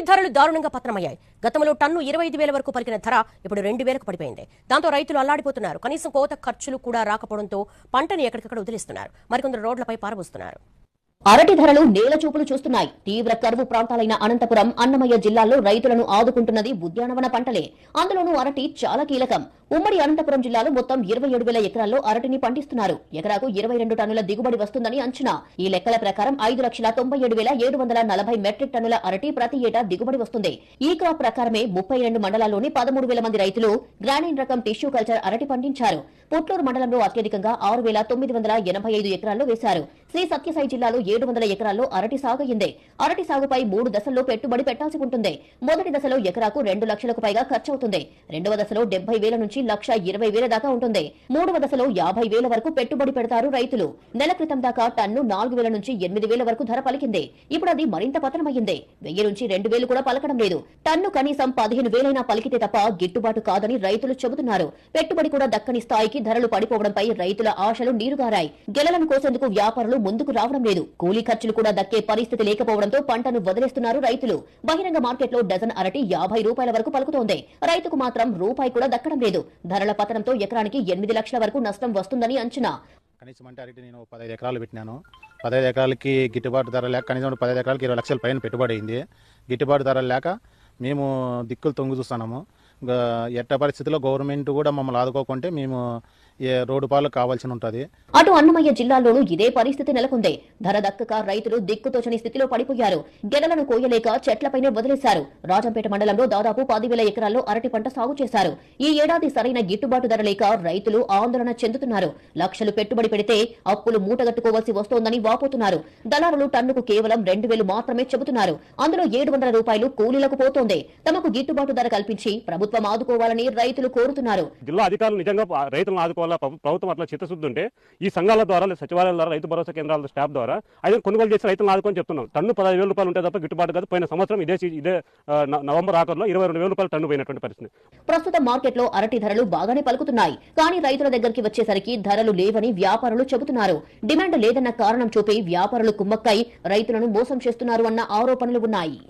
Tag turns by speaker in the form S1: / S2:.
S1: ధరలు దారుణంగా పతనమయ్యాయి. గతంలో టన్ను ఇరవై ఐదు వేల వరకు పలికిన ధర ఇప్పుడు రెండు వేలకు పడిపోయింది. దాంతో రైతులు అల్లాడిపోతున్నారు. కనీసం కోత ఖర్చులు కూడా రాకపోవడంతో పంటని ఎక్కడికక్కడ వదిలేస్తున్నారు. మరికొందరు రోడ్లపై పారబోస్తున్నారు.
S2: అరటి ధరలు నేల చూపులు చూస్తున్నాయి. తీవ్ర కరువు ప్రాంతాలైన అనంతపురం అన్నమయ్య జిల్లాల్లో రైతులను ఆదుకుంటున్నది ఉద్యానవన పంటలే. అందులోనూ అరటి చాలా కీలకం. ఉమ్మడి అనంతపురం జిల్లాలో మొత్తం ఇరవై ఏడు వేల ఎకరాల్లో అరటిని పండిస్తున్నారు. ఎకరాకు ఇరవై రెండు టన్నుల దిగుబడి వస్తుందని అంచనా. ఈ లెక్కల ప్రకారం ఐదు లక్షల తొంభై ఏడు వేల ఏడు వందల నలభై మెట్రిక్ టన్నుల అరటి ప్రతి ఏటా దిగుబడి వస్తుంది. ఈ క్రాప్ ప్రకారమే ముప్పై రెండు మండలాల్లోని పదమూడు వేల మంది రైతులు గ్రానైన్ రకం టిష్యూ కల్చర్ అరటి పండించారు. పుట్లూరు మండలంలో అత్యధికంగా ఆరు వేల తొమ్మిది వందల ఎనభై ఐదు ఎకరాల్లో వేశారు. శ్రీ సత్యసాయి జిల్లాలో ఏడు వందల ఎకరాల్లో అరటి సాగు అయింది. అరటి సాగుపై మూడు దశల్లో పెట్టుబడి పెట్టాల్సి ఉంటుంది. మొదటి దశలో ఎకరాకు రెండు లక్షలకు పైగా ఖర్చవుతుంది. రెండవ దశలో డెబ్బై వేల నుంచి లక్ష ఇరవై వేల దాకా ఉంటుంది. మూడవ దశలో యాభై వేల వరకు పెట్టుబడి పెడతారు రైతులు. నెల క్రితం దాకా టన్ను నాలుగు వేల నుంచి ఎనిమిది వేల వరకు ధర పలికింది. ఇప్పుడు అది మరింత పతనమైంది వెయ్యి నుంచి రెండు వేలు కూడా పలకడం లేదు. టన్ను కనీసం పదిహేను వేలైనా పలికితే తప్ప గిట్టుబాటు కాదని రైతులు చెబుతున్నారు. పెట్టుబడి కూడా దక్కని స్థాయికి ధరలు పడిపోవడంపై రైతుల ఆశలు నీరుగారాయి. గెలలను కోసేందుకు వ్యాపారులు ముందుకు రావడం లేదు. కూలీ ఖర్చులు కూడా దక్కే పరిస్థితి లేకపోవడంతో పంటను వదిలేస్తున్నారు రైతులు. బహిరంగ మార్కెట్లో డజన్ అరటి యాభై రూపాయల వరకు పలుకుతోంది. రైతుకు మాత్రం రూపాయి కూడా దక్కడం లేదు. ధరల పతనంతో ఎకరానికి ఎనిమిది లక్షల వరకు నష్టం వస్తుందని అంచనా.
S3: కనీసం అంటే అరటి నేను పదహైదు ఎకరాలు పెట్టినాను. పదహైదు ఎకరాలకి గిట్టుబాటు ధర లేక కనీసం పదహైదు ఎకరాలకి ఇరవై లక్షల పైన పెట్టుబడి అయింది. గిట్టుబాటు ధర లేక మేము దిక్కులు తొంగు చూస్తున్నాము. ఎట్ట పరిస్థితిలో గవర్నమెంట్ కూడా మమ్మల్ని ఆదుకోకుంటే మేము ఏ రోడ్డు పాలు కావాల్సి ఉంటుంది.
S2: అటు అన్నమయ్య జిల్లాలోనూ ఇదే పరిస్థితి నెలకొంది. ధర దక్కక రైతులు దిక్కుతోచని స్థితిలో పడిపోయారు. గెలలను కోయలేక చెట్లపైనే వదిలేశారు. రాజంపేట మండలంలో దాదాపు పదివేల ఎకరాల్లో అరటి పంట సాగు చేశారు. ఈ ఏడాది సరైన గిట్టుబాటు ధర లేక రైతులు ఆందోళన చెందుతున్నారు. లక్షలు పెట్టుబడి పెడితే అప్పులు మూటగట్టుకోవాల్సి వస్తోందని వాపోతున్నారు. దళారులు టన్నుకు కేవలం రెండు వేలు మాత్రమే చెబుతున్నారు. అందులో ఏడు వందల రూపాయలు కూలీలకు పోతోంది. తమకు గిట్టుబాటు ధర కల్పించి ప్రభుత్వం ఆదుకోవాలని రైతులు కోరుతున్నారు.
S4: జిల్లా అధికారులు నిజంగా రైతులను ఆదుకోవాలా? ప్రభు- ప్రభుత్వం అట్లా చిత్తశుద్ధి ఉంటే ఈ సంఘాల ద్వారా సచివాలయాల ద్వారా రైతు భరోసా కేంద్రాల స్టాఫ్ ద్వారా అయితే కొనుగోలు చేసి రైతులను ఆదుకొని చెప్తున్నాం. టన్ను పదహైదు వేల రూపాయలు ఉంటే తప్ప గిట్టుబాటు కాదు. పోయిన సంవత్సరం ఇదే ఇదే నవంబర్ ఆఖరులో ఇరవై రెండు వేల రూపాయలు టన్ను పోయినటువంటి పరిస్థితి.
S2: ప్రస్తుతం మార్కెట్లో అరటి ధరలు బాగానే పలుకుతున్నాయి. కానీ రైతుల దగ్గరికి వచ్చేసరికి ధరలు లేవని వ్యాపారులు చెబుతున్నారు. డిమాండ్ లేదన్న కారణం చూపి వ్యాపారులు కుమ్మక్కై రైతులను మోసం చేస్తున్నారు అన్న ఆరోపణలు ఉన్నాయి.